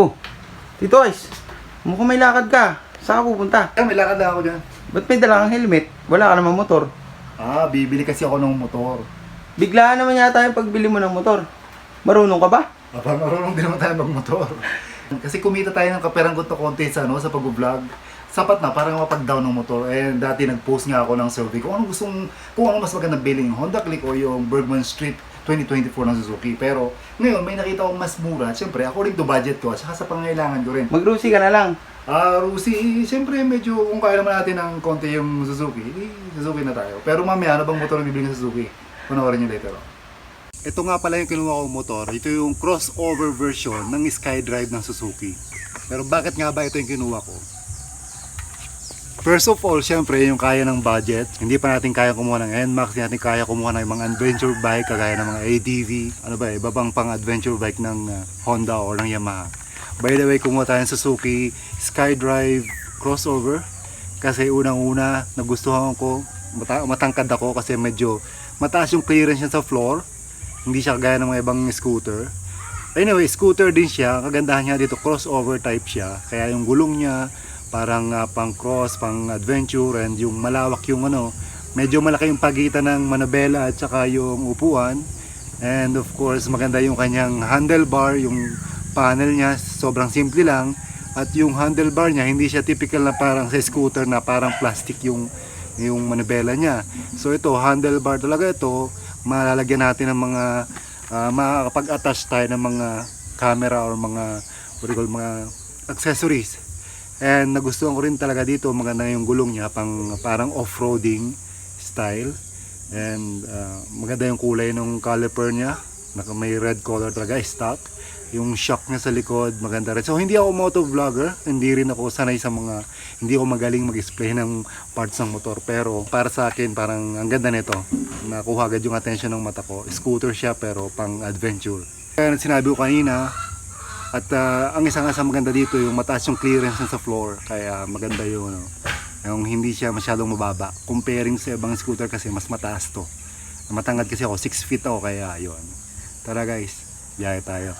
Oh, Tito Ice, mukhang may lakad ka. Saan ka pupunta? Eh, may lakad lang ako dyan. Ba't may dala kang helmet? Wala ka naman motor. Ah, bibili kasi ako ng motor. Biglaan naman yata yung pagbili mo ng motor. Marunong ka ba? Aba, marunong din naman tayo magmotor. kasi kumita tayo ng kaperanggot na konti sa, ano, sa pag-vlog. Sapat na para mapag-down ng motor. Eh, dati nag-post nga ako ng survey kung ano gustong, kung ano mas magandang billing, Honda Click o yung Bergman Street 2024 ng Suzuki. Pero ngayon, may nakita akong mas mura. Siyempre, according to budget ko, at saka sa pangailangan ko rin. Mag-Rusi ka na lang. Ah, Rusi, siyempre medyo kung kaya naman natin ng konti yung Suzuki, eh, Suzuki na tayo. Pero mamaya, ano bang motor ang bibili ng Suzuki? Panoorin nyo later. oh. Ito nga pala yung kinuha kong motor. Ito yung crossover version ng SkyDrive ng Suzuki. Pero bakit nga ba ito yung kinuha ko? First of all, syempre, yung kaya ng budget. Hindi pa natin kaya kumuha ng NMAX, hindi natin kaya kumuha ng mga adventure bike, kagaya ng mga ADV, ano ba, iba bang pang adventure bike ng uh, Honda or ng Yamaha. By the way, kumuha tayo ng Suzuki SkyDrive crossover kasi unang-una nagustuhan ko, mata- matangkad ako kasi medyo mataas yung clearance niya sa floor. Hindi siya gaya ng mga ibang scooter. Anyway, scooter din siya. Kagandahan niya dito, crossover type siya. Kaya yung gulong niya, parang ah, pang cross, pang adventure, and yung malawak yung ano, medyo malaki yung pagitan ng manabela at saka yung upuan. And of course, maganda yung kanyang handlebar, yung panel niya, sobrang simple lang. At yung handlebar niya, hindi siya typical na parang sa scooter na parang plastic yung yung manibela niya. So ito, handlebar talaga ito. Malalagyan natin ng mga uh, makakapag-attach tayo ng mga camera or mga what do you call, mga accessories. And nagustuhan ko rin talaga dito, maganda yung gulong niya, pang parang off-roading style. And uh, maganda yung kulay ng caliper niya. Naka may red color talaga, stock. Yung shock niya sa likod, maganda rin. So hindi ako moto vlogger, hindi rin ako sanay sa mga, hindi ako magaling mag-explain ng parts ng motor. Pero para sa akin, parang ang ganda nito. Nakuha agad yung attention ng mata ko. Scooter siya pero pang adventure. Kaya sinabi ko kanina, at ah, ang isa nga sa maganda dito, yung mataas yung clearance sa floor. Kaya maganda yung, ano, yung hindi siya masyadong mababa. Comparing sa ibang scooter kasi mas mataas to. Matangad kasi ako, 6 feet ako kaya yun. Tara guys, biyahe tayo.